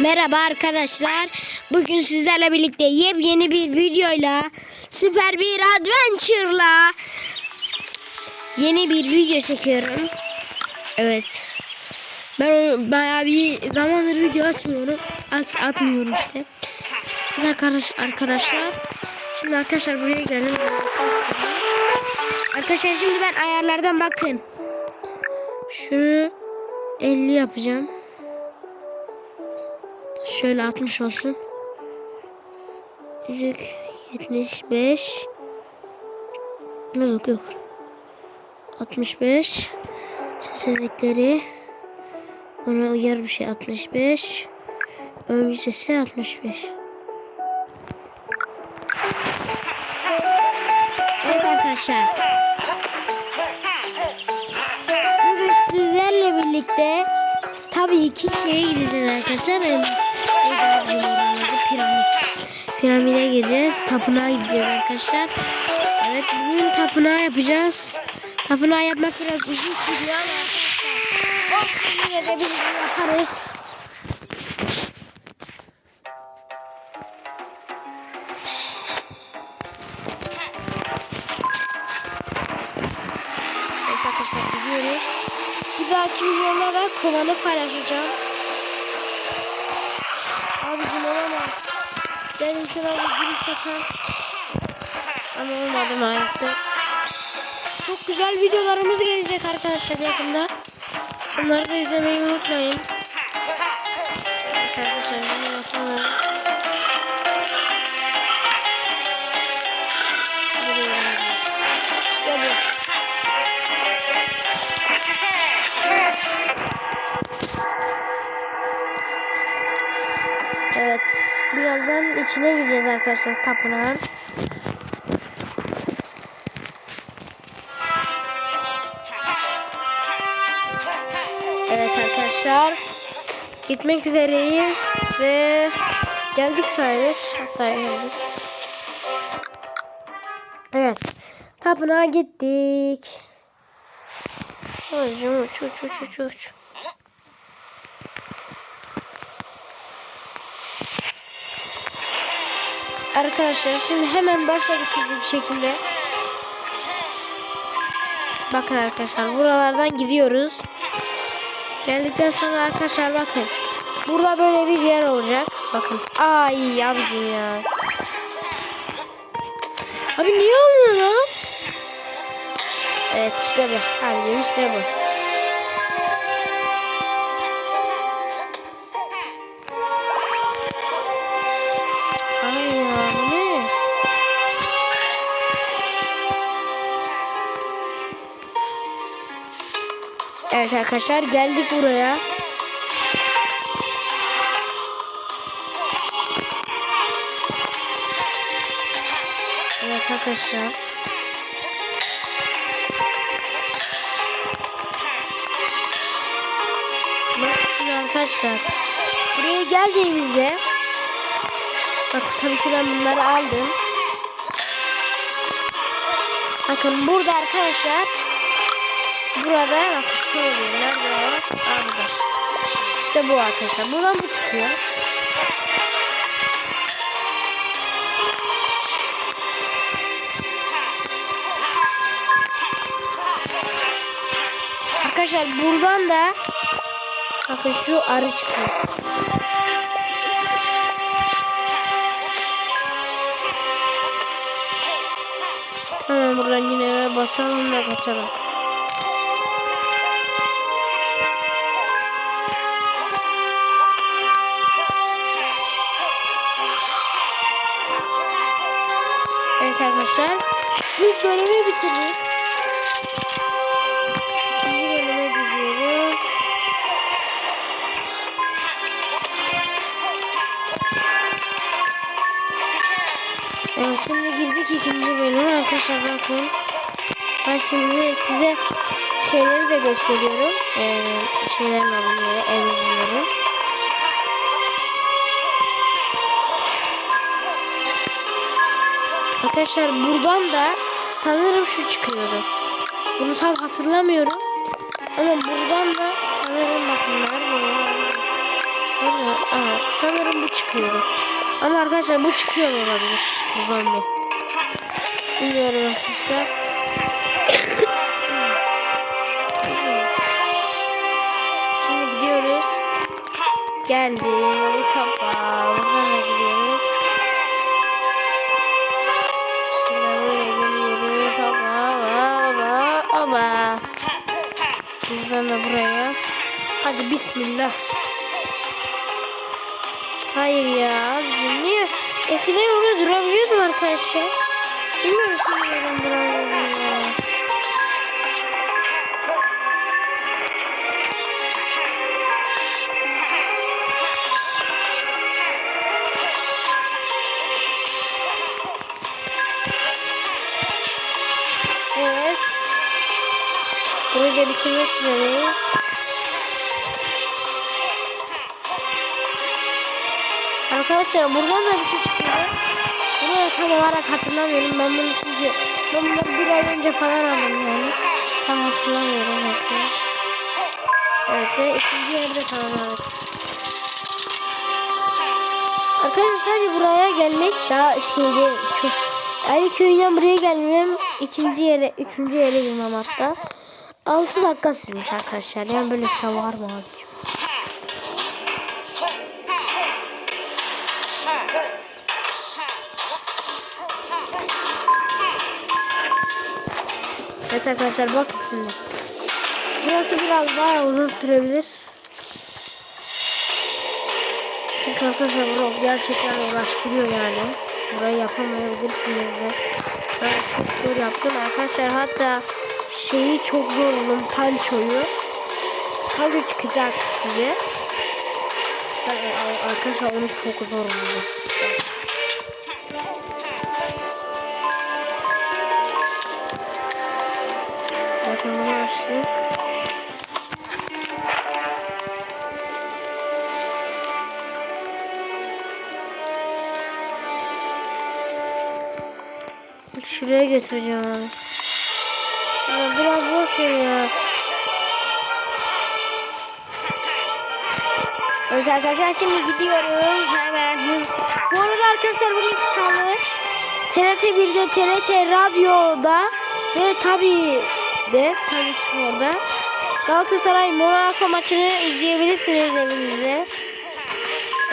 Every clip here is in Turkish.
Merhaba arkadaşlar. Bugün sizlerle birlikte yepyeni bir videoyla süper bir adventure'la yeni bir video çekiyorum. Evet. Ben bayağı bir zamandır video atmıyorum. As atmıyorum işte. Arkadaş arkadaşlar. Şimdi arkadaşlar buraya gelelim. Arkadaşlar şimdi ben ayarlardan bakın. Şunu 50 yapacağım. Şöyle 60 olsun. Yüzük 75. Yok yok. 65. Ses efektleri. Ona uyar bir şey 65. Ön sesi 65. Evet arkadaşlar. Bugün sizlerle birlikte tabii ki şeye gideceğiz arkadaşlar. Adı? Piramit. Piramide gideceğiz. Tapınağa gideceğiz arkadaşlar. Evet bugün tapınağı yapacağız. Tapınağı yapmak biraz uzun sürüyor ama arkadaşlar. Olsun yine de biz bunu yaparız. Bir dahaki videomda da kovanı paylaşacağım. Bir giriş yapar. Ama olmadı maalesef. Çok güzel videolarımız gelecek arkadaşlar yakında. Bunları da izlemeyi unutmayın. Arkadaşlar bunu yapalım. Birazdan içine gireceğiz arkadaşlar tapınağın. Evet arkadaşlar. Gitmek üzereyiz ve geldik sayılır. Hatta geldik. Evet. Tapınağa gittik. Uç uç uç uç uç uç. Arkadaşlar şimdi hemen başladık hızlı bir şekilde. Bakın arkadaşlar buralardan gidiyoruz. Geldikten sonra arkadaşlar bakın. Burada böyle bir yer olacak. Bakın. Ay abicim ya. Abi niye olmuyor lan? Evet işte bu. Abicim işte bu. Arkadaşlar geldik buraya. Evet arkadaşlar. Bakın arkadaşlar. Buraya geldiğimizde Bak tabii ki ben bunları aldım. Bakın burada arkadaşlar Burada bakın şu oluyor. Nerede o? Aa. İşte bu arkadaşlar. Buradan bu çıkıyor. Arkadaşlar buradan da bakın şu arı çıkıyor. Hemen buradan yine basalım ve kaçalım. Arkadaşlar. İlk bölümü bitirdik. İkinci bölüme gidiyoruz. Evet şimdi girdik ikinci bölüme arkadaşlar bakın. Ben şimdi size şeyleri de gösteriyorum. Ee, şeylerin adını evlilikleri. Arkadaşlar buradan da sanırım şu çıkıyordu. Bunu tam hatırlamıyorum. Ama buradan da sanırım bakın nerede aha, sanırım bu çıkıyor. Ama arkadaşlar bu çıkıyor olabilir. Bu zombi. Bilmiyorum arkadaşlar. Şimdi gidiyoruz. Geldi. Kapa. Bismillah. Hayır ya abicim niye? Eskiden orada durabiliyordum arkadaşlar. Arkadaşlar buradan da bir şey çıkıyor. Bunu tam olarak hatırlamıyorum. Ben bunu çünkü ben bunları bir ay önce falan aldım yani. Tam hatırlamıyorum. Mesela. Evet ve ikinci yerde tamamladık. Arkadaşlar sadece buraya gelmek daha şeyde çok Ali köyünden buraya gelmem ikinci yere, üçüncü yere girmem hatta. 6 dakika sürmüş arkadaşlar. Yani böyle bir şey var mı abicim? Evet arkadaşlar bakın şimdi. Burası biraz daha uzun sürebilir. Çünkü arkadaşlar bu gerçekten uğraştırıyor yani. Burayı yapamayabilirsiniz de. Ben çok zor yaptım arkadaşlar. Hatta şeyi çok zor buldum. Pançoyu. Panço çıkacak size. Ben, e, arkadaşlar onu çok zor buldum. Bakın bunu açtık. Şuraya götüreceğim abi. Ama biraz boş ver ya. Evet arkadaşlar şimdi gidiyoruz hemen. Bu arada arkadaşlar bu ilk salı TRT 1'de TRT Radyo'da ve tabii de tabii sporda Galatasaray Monaco maçını izleyebilirsiniz evinizde.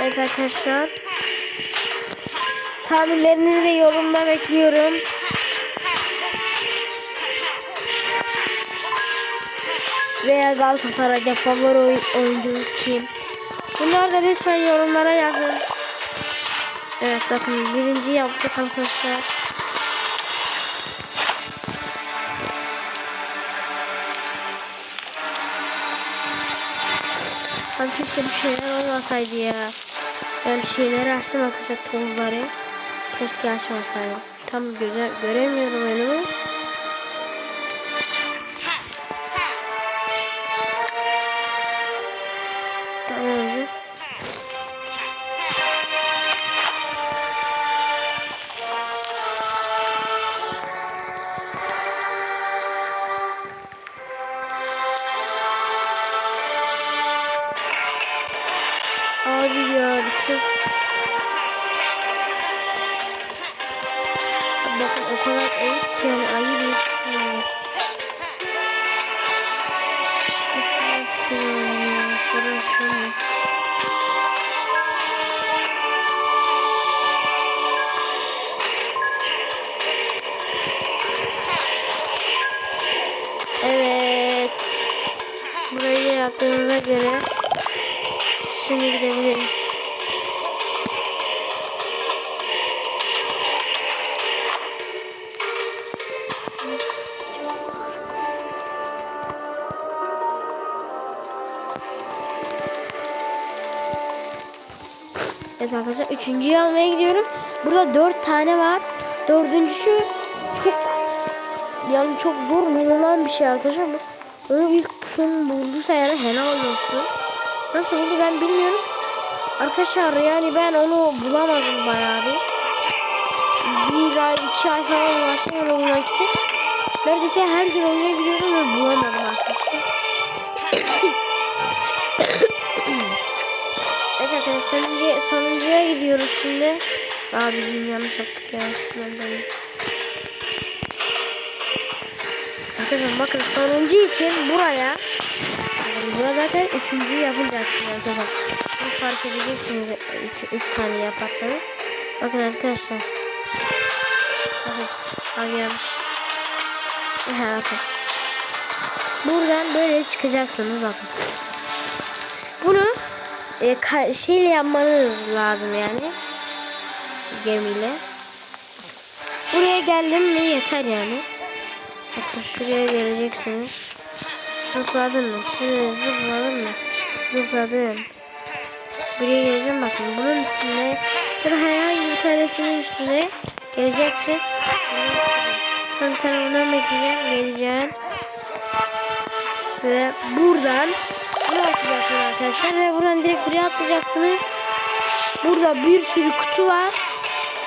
Evet arkadaşlar. Tahminlerinizi de yorumda bekliyorum. Veya Galatasaray'da favori oyun, oyuncunuz kim? Bunları da lütfen yorumlara yazın. Evet bakın birinci yaptık arkadaşlar. Abi keşke bir şeyler olmasaydı ya. Ben şeyleri açtım arkadaşlar tozları. Keşke açmasaydım. Tam göze, göremiyorum önümü. Abi ya işte. Bakın o kadar ayıp ki yani ayı bir? Evet. Burayı yaptığımıza göre şimdi gidebiliriz. Evet arkadaşlar üçüncüyü almaya gidiyorum. Burada dört tane var. Dördüncüsü çok yani çok zor bulunan bir şey arkadaşlar. Onu ilk kim bulduysa yani helal olsun. Nasıl buldu ben bilmiyorum. Arkadaşlar yani ben onu bulamadım bayağı bir. Bir ay, iki ay falan uğraştım onu bulmak için. Neredeyse her gün oynayabiliyorum ve bulamadım arkadaşlar. Gidiyoruz şimdi. Abicim yanlış yaptık ya. Arkadaşlar bakın sonuncu için buraya yani Bura zaten üçüncüyü yapacaksınız arkadaşlar. Bunu fark edeceksiniz üç, üç tane yaparsanız. Bakın arkadaşlar. Bakın. Hangi yanlış. Ha, bakın. Buradan böyle çıkacaksınız bakın. E, şeyle yapmanız lazım yani. Gemiyle. Buraya geldim mi yeter yani. Bakın şuraya geleceksiniz. Zıpladın mı? Şuraya zıpladın mı? Zıpladın. Buraya geleceğim bakın. Bunun üstüne da herhangi bir tanesinin üstüne geleceksin. Ben kanalımdan bekleyeceğim. Geleceğim. Ve buradan bunu açacaksınız arkadaşlar. Ve buradan direkt buraya atlayacaksınız. Burada bir sürü kutu var.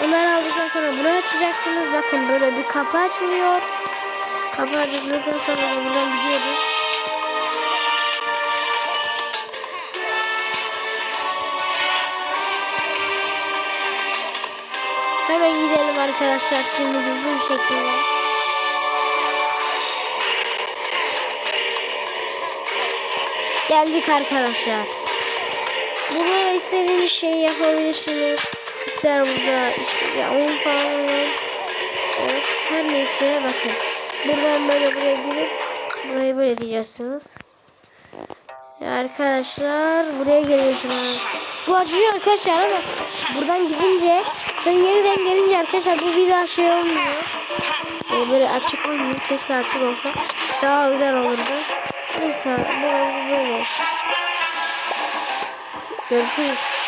Onları aldıktan sonra bunu açacaksınız. Bakın böyle bir kapı açılıyor. Kapı açıldıktan sonra da buradan gidiyoruz. Hemen gidelim arkadaşlar şimdi hızlı bir şekilde. Geldik arkadaşlar. Burada istediğiniz şeyi yapabilirsiniz. İster burada ya un falan. Evet her neyse bakın. Buradan böyle buraya girip burayı böyle diyeceksiniz. Arkadaşlar buraya geliyorsunuz. Bu açılıyor arkadaşlar ama buradan gidince sen yeniden gelince arkadaşlar bu bir daha şey olmuyor. Ee, böyle açık olmuyor. Keşke açık olsa daha güzel olurdu. Bu böyle olsun. Görüşürüz.